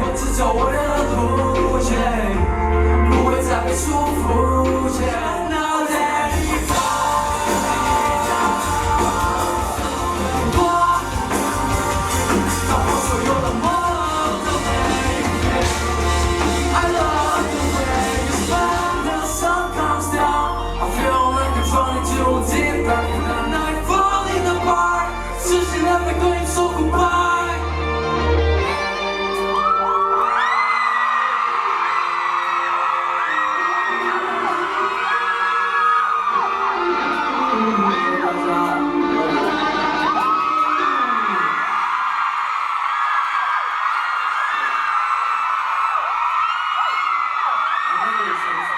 我只叫我的。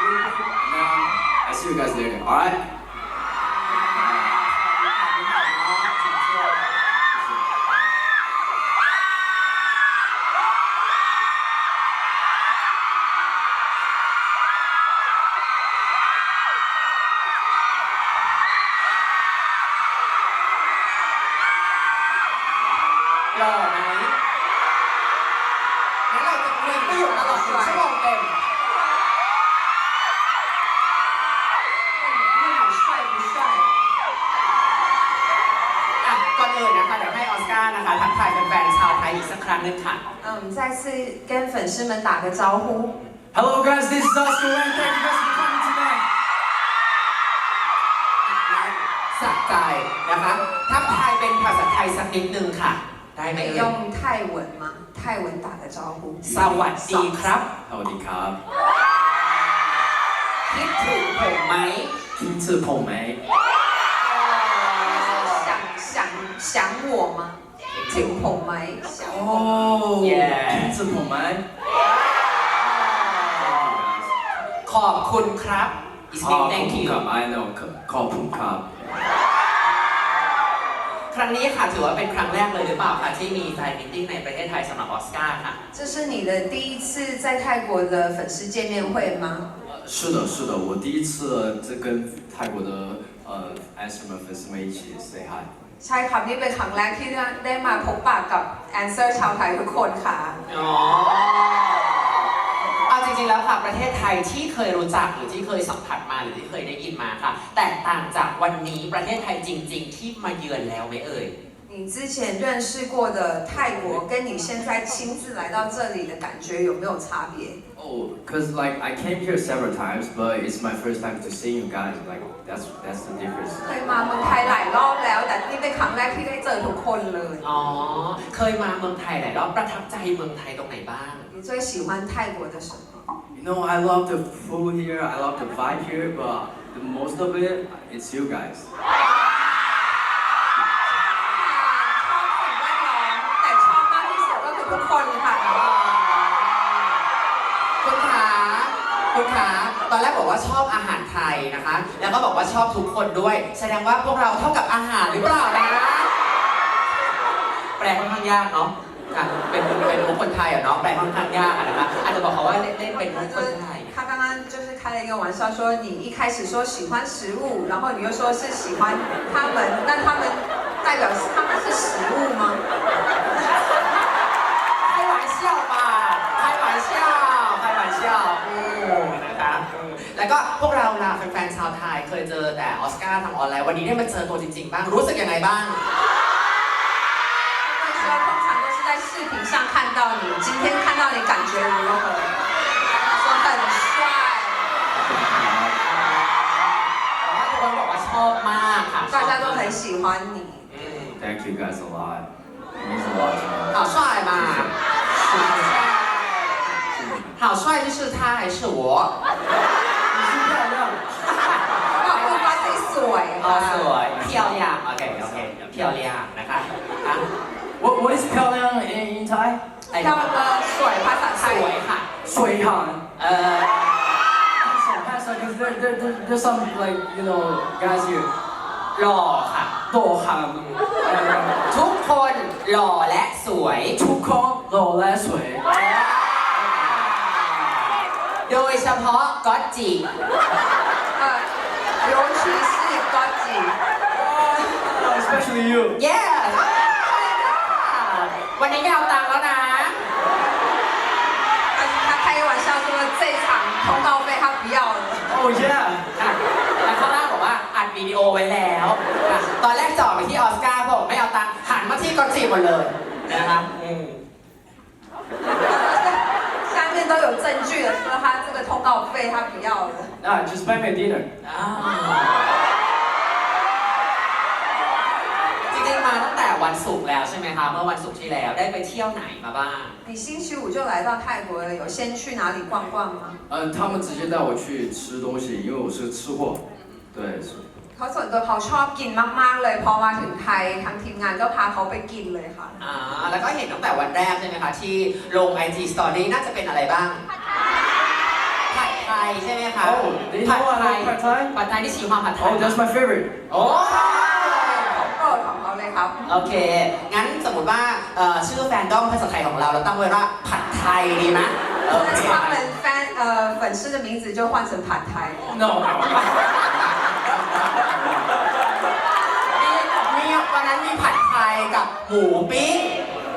，I see you guys later. Alright. หล่อไหมงั้นเราจะคุยประโยคตลอดหนึ่งชั่วโมงเต็มอะก่อนอื่นนะคะ เดี๋ยวให้ออสการ์นะคะ ทักทายแฟนๆชาวไทยอีกสักครั้งห นึ่งค่，再次跟粉丝们打个招呼。Hello guys, this is Oscar Wang. Thank you guys for coming today. สักใจนะคะทักทยเป็นภาษาไทยสักนิดนึงค่ะ ได้ไหมเอ่ย用泰文吗？泰文打个招呼。สวัสดีครับ สวัสดีครับ คิดถึงผมไหมคิดถึงผมไหม想想想我吗？ 请捧麦，想 โอ้ 捧。 Yeah คิดถึงผมไหม ขอบคุณครับ is ขอบ mean คุณ thank you ครับ I know ขอบคุณครับ ครั้งนี้ค่ะถือว่าเป็นครั้งแรกเลยหรือเปล่าคะที่มีแฟนมิทติ้งในประเทศไทยสำหรับออสการ์ค่ะ 这是你的第一次在泰国的粉丝见面会吗？是的，是的，我第一次这跟泰国的呃 a s t r o 们粉丝们一起 say hi。 ใช่ครับนี่เป็นครั้งแรกที่ได้มาพบปะกับแอนเซอร์ชาวไทยทุกคนค่ะ อ๋อเอาจริงๆแล้วค่ะประเทศไทยที่เคยรู้จักหรือที่เคยสัมผัสมาหรือที่เคยได้ยินมาค่ะ แตกต่างจากวันนี้ประเทศไทยจริง ๆ ที่มาเยือนแล้วไหมเอ่ย 你 你之前认识过的泰国，跟你现在亲自来到这里的感觉有没有差别？ Oh, cause like I came here several times, but it's my first time to see you guys. Like that's that's the difference. เคยมาเมืองไทยหลายรอบแล้ว แต่นี่เป็นครั้งแรกที่ได้เจอทุกคนเลย อ๋อ เคยมาเมืองไทยหลายรอบประทับใจเมืองไทยตรงไหนบ้าง 你最喜欢泰国的什么？ You know, I love the food here. I love the vibe here, but the most of it, it's you guys. อนแรกบอกว่าชอบอาหารไทยนะคะ แล้วก็บอกว่าชอบทุกคนด้วย แสดงว่าพวกเราเท่ากับอาหารหรือเปล่านะ แปลค่อนข้างยากเนาะอ่ะเป็นเป็นมุกคนไทยอ่ะเนาะ แปลค่อนข้างยากอะนะคะอาจจะบอกเขาว่าเล่นเล่นเป็นมุกคนไทย 他刚刚就是开了一个玩笑，说你一开始说喜欢食物，然后你又说是喜欢他们，那他们代表是他们是食物吗？开玩笑吧开玩笑开玩笑อืมนะคะอืม แล้วก็พวกเราล่ะแฟนๆชาวไทยเคยเจอแต่ออสการ์ทางออนไลน์วันนี้ได้มาเจอตัวจริง ๆ บ้างรู้สึกยังไงบ้าง 他们说通常都是在视频上看到你，今天看到你感觉如何？他说很帅。 แต่ว่าทุกคนบอกว่าชอบมากค่ะ 大家都很喜欢你。 อืม Thank you guys a lot. It means a lot to me. 好帅嘛好帅好帅就是他还是我 วยอ๋อค่ะสวยเพียวหยางโอเคโอเคเพียวหยางนะคะอะ What what is 漂亮 in in Thai ไอ้เราอ่สวยภาษาไทสวยค่ะสวย Han. เออ Because there, there, there, there's some like you know guys here. หล่อค่ะโตค่ะทุกคนหล่อและสวยทุกคนหล่อและสวยโดยเฉพาะก๊อตจิโอ่อโยชิ 级 Especially you. yes วันนี้ไม่เอาตังค์แล้วนะ 他他开个玩笑说这场通告费他不要了。 Oh yeah. อ่ะแล้วข้างล่างบอกว่าอัดวิดีโอไว้แล้วอ่ะตอนแรกจ่อไปที่ออสการ์บอกไม่เอาตังค์หันมาที่ก๊อตจิหมดเลยนะครับอืม 下面都有证据了，说他这个通告费他不要了。 Ah, just buy me a dinner. อ่า มาตั้งแต่วันศุกร์แล้วใช่ไหมคะเมื่อวันศุกร์ที่แล้วได้ไปเที่ยวไหนมาบ้าง 你星期五就来到泰国了，有先去哪里逛逛吗？呃，他们直接带我去吃东西，因为我是吃货。对，是 เขาส่วนตัวเขาชอบกินมาก ๆ เลย พอมาถึงไทยทางทีมงานก็พาเขาไปกินเลยค่ะ อ่าแล้วก็เห็นตั้งแต่วันแรกใช่ไหมคะ ที่ลง IG Story น่าจะเป็นอะไรบ้าง ผัดไทยใช่ไหมคะ Oh, do you ผัด know ไท I ย like pad thai? ผัดไทยที่ชิมมาผัดไทย Oh, that's my favorite. โอ้ โปรดของ เขาเลยครับ โอเค งั้นสมมติว่าเอ่อชื่อแฟนด้อมภาษาไทยของเราเราตั้งไว้ว่าผัดไทยดีไหมโอ 那 เค 他们 fan 呃粉丝的名字就换成ผัดไทย No. มีมีวันนั้นมีผัดไทยกับหมูปิ้ง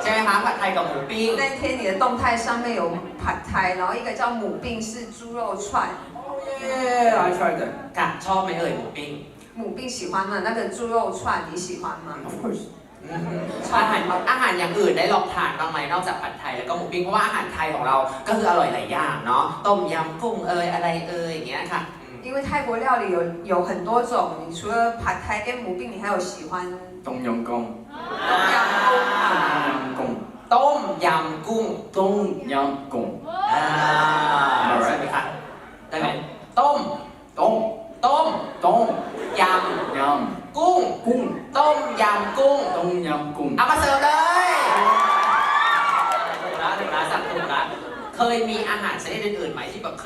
ใช่ไหมคะผัดไทยกับหมูปิ้ง 那天你的动态上面有ผัดไทย，然后一个叫母病是猪肉串， Yeah, I tried that. ค่ะชอบไหมเอ่ยหมูปิ้ง 母病喜欢吗？那个猪肉串你喜欢吗？ Of course. อาหารอาหารอย่างอื่นได้ลองทานบ้างไหมนอกจากผัดไทยแล้วก็หมูปิ้งเพราะว่าอาหารไทยของเราก็คืออร่อยหลายอย่างเนาะต้มยำกุ้งเอยอะไรเอยอย่างเงี้ยค่ะอืม 因为泰国料理有有很多种，你除了ผัดไทย跟母病，你还有喜欢冬阴功。ต้มยำกุ้งค่ะ 冬阴功。 ต้มยำกุ้ง 冬阴功。 อ่าใช่ไหมคะได้ไ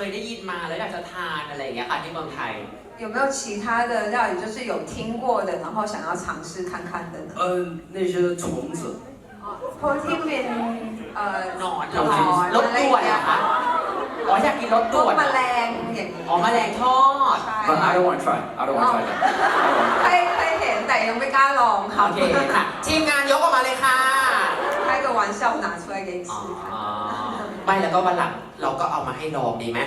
ยได้ยินมาแล้วอยากจะทานอะไรอย่างเงี้ยค่ะที่เมืองไทย 有没有其他的料理，就是有听过的，然后想要尝试看看的呢？呃，那些虫子。เพราะที่เป็นเอ่อ หนอน ห เห น รอ อ คะ น รถ อะไร ด่วน เงี้ เหร ย อคะอ๋ออยากกินรถ พว ด่ ก วน แมลงอย่างนี้ อ๋อแมลงทอด ใช่ But I don't want to try. I don't want to try that. I don't want เคยเคยเห็นแต่ยังไม่กล้าลองค่ะ โอเคค่ะ ทีมงานยกออกมาเลยค่ะ 开个玩笑拿出来给你 อ๋อ 吃看 ไม่แล้วก็วันหลังเราก็เอามาให้ลองดีไหม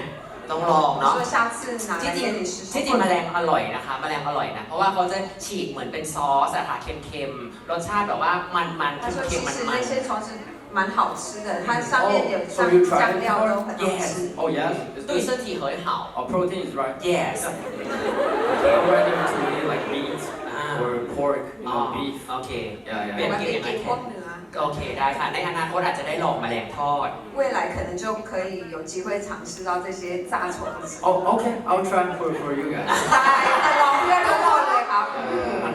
ต้องลองเนาะ 说下次拿 ที่ 来 จริง 给你试 ที่ 试 จริงแมลงอร่อยนะคะแมลงอร่อยนะ เพราะว่าเขาจะฉีกเหมือนเป็นซอสอะค่ะเค็มๆ รสชาติแบบว่ามันๆ 他说 เค็ 其 มๆ มัน 实 ๆ 那些虫子蛮好吃的，它上面有 Oh, so you 酱 tried 酱 it 料都很好 Yes 吃。 Oh yes, it's 对 good. 身体很好 Oh, protein is right. yes Okay, I'm ready to eat like meat อ่า or pork, you อ๋อ know, beef. โอเค Yeah, เป็ 我 น yeah. 们可以给光นื้อ โอเคได้ค่ะ ในอนาคตอาจจะได้ลองแมลงทอด 未来可能就可以有机会尝试到这些炸虫子。 Oh, okay. I'll try for for you guys. ใช่แต่ลองเพื่อนทุกคนเลยครับ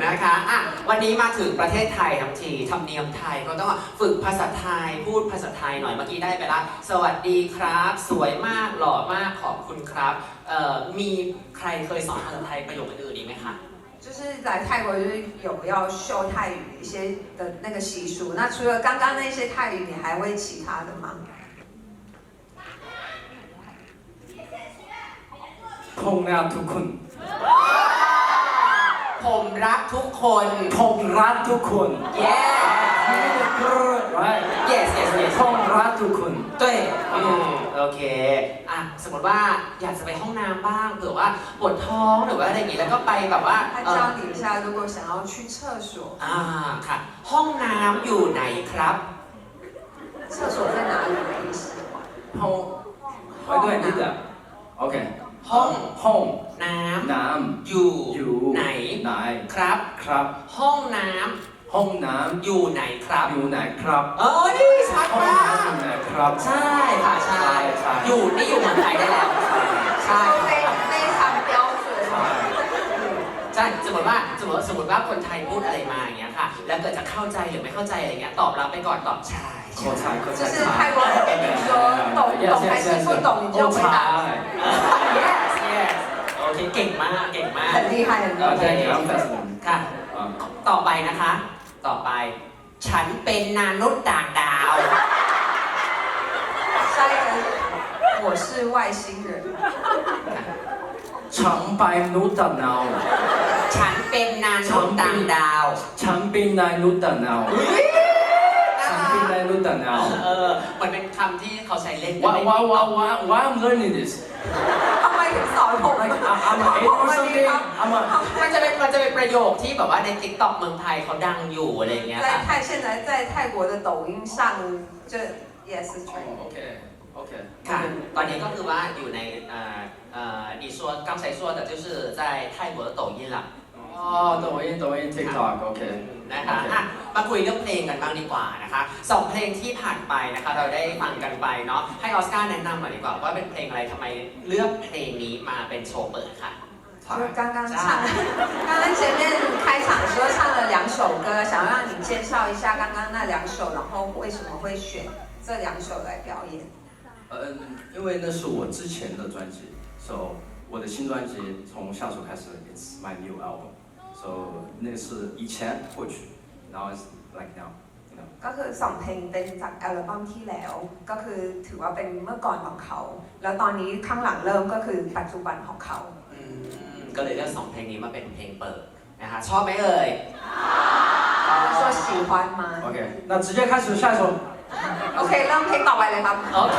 นะคะอ่ะวันนี้มาถึงประเทศไทยทั้งทีทำเนียมไทยก็ต้องฝึกภาษาไทย พูดภาษาไทยหน่อย เมื่อกี้ได้ไปละ สวัสดีครับ สวยมาก หล่อมาก ขอบคุณครับเอ่อมีใครเคยสอนภาษาไทยประโยคอื่นๆอีกไหมคะ 就是来泰国就是有要秀泰语一些的那个习俗。那除了刚刚那些泰语，你还会其他的吗？ พงรักทุกคน ผมรักทุกคน พงรักทุกคน yeah right yes yes yes พงรักทุกคน ด้วยอืมโอเค อ่ะ สมมติว่าอยากจะไปห้องน้ำบ้าง เผื่อว่าปวดท้องหรือว่าอะไรอย่างงี้ แล้วก็ไปแบบว่า 他 เอ่อ 教你一下，如果想要去厕所， อ่า ค่ะ ห้องน้ำอยู่ไหนครับ 厕所在哪里的意思？ พงไปด้วยนิดเดียวโอเค ห้อง ห้อง น้ น้ ำอยู่ ำอยู่ ไหน ไหน ครับ ครับ ห้องน้ ห้องน้ ำอยู่ไหนครับ ำอยู่ไหนครับ เอ้ยชัด ห้อง มาก น้ำอยู่ไหนครับ ใช่ค่ะ ใช่ ใช่ อยู่นี่อยู่เมืองไทยได้แล้ว ใช่ 都非非常标准。 ใช่สมมติว่าสมมติสมมติว่าคนไทยพูดอะไรมาอย่างเงี้ยค่ะ แล้วเกิดจะเข้าใจหรือไม่เข้าใจอะไรเงี้ย ตอบรับไปก่อนตอบใช่ ขอ ใช่ ใช้ขอ 就 ใช้ 是泰国人跟你说懂懂还是不懂，你就回答。 yes yes โอเค เก่งมาก เก่งมาก 很厉害，很厉 โอเค 害。 ครับแฟน ค่ะ ต่อไปนะคะ ต่อไป ฉันเป็นนานุษย์ต่างดาว 下一个，我是外星人。 ฉันไปนุตนาว ฉันเป็นนานุษย์ต่างดาว ฉันเป็นนายนุตนาวฉั นเป็นนายนุตนาว เออมันเป็นคำที่เขาใช้เล่นกัน Why ใน why why why why I'm learning this ทำไมถึงสอนผมเลย I'm I'm an eight or something I'm a มันจะเป็นมันจะเป็นประโยคที่แบบว่าในติ๊กต็อกเมืองไทยเขาดังอยู่อะไรอย่างเงี้ย 在 ค่ะ 泰现在在泰国的抖音上，就 yes is true。 Okay Okay ค่ะ ตอนนี้ก็คือว่าอยู่ในเอ่อเอ่อ你说刚才说的就是在泰国的抖音 啦哦抖音抖音 TikTok OK นะคะอ่ะมาคุยเรื่องเพลงกันบ้างดีกว่านะคะสองเพลงที่ผ่านไปนะคะเราได้ฟังกันไปเนาะให้ออสการ์แนะนำหน่อยดีกว่าว่าเป็นเพลงอะไรทำไมเลือกเพลงนี้มาเป็นโชว์เปิดค่ะ 就刚刚唱，刚刚前面开场的时候唱了两首歌，想要让你介绍一下刚刚那两首，然后为什么会选这两首来表演？嗯，因为那是我之前的专辑，so 我的新专辑从下首开始，It's my new album，so 那个是以前过去，然后 like now，you know。 ก็คือสองเพลงเป็นจากอัลบั้มที่แล้ว ก็คือถือว่าเป็นเมื่อก่อนของเขา แล้วตอนนี้ข้างหลังเริ่มก็คือปัจจุบันของเขา อืมก็เลยเลือกสองเพลงนี้มาเป็นเพลงเปิดนะคะชอบไหมเอ่ย 说喜欢吗 OK，那直接开始下一首。 โอเค เริ่มเพลงต่อไปเลยครับ โอเค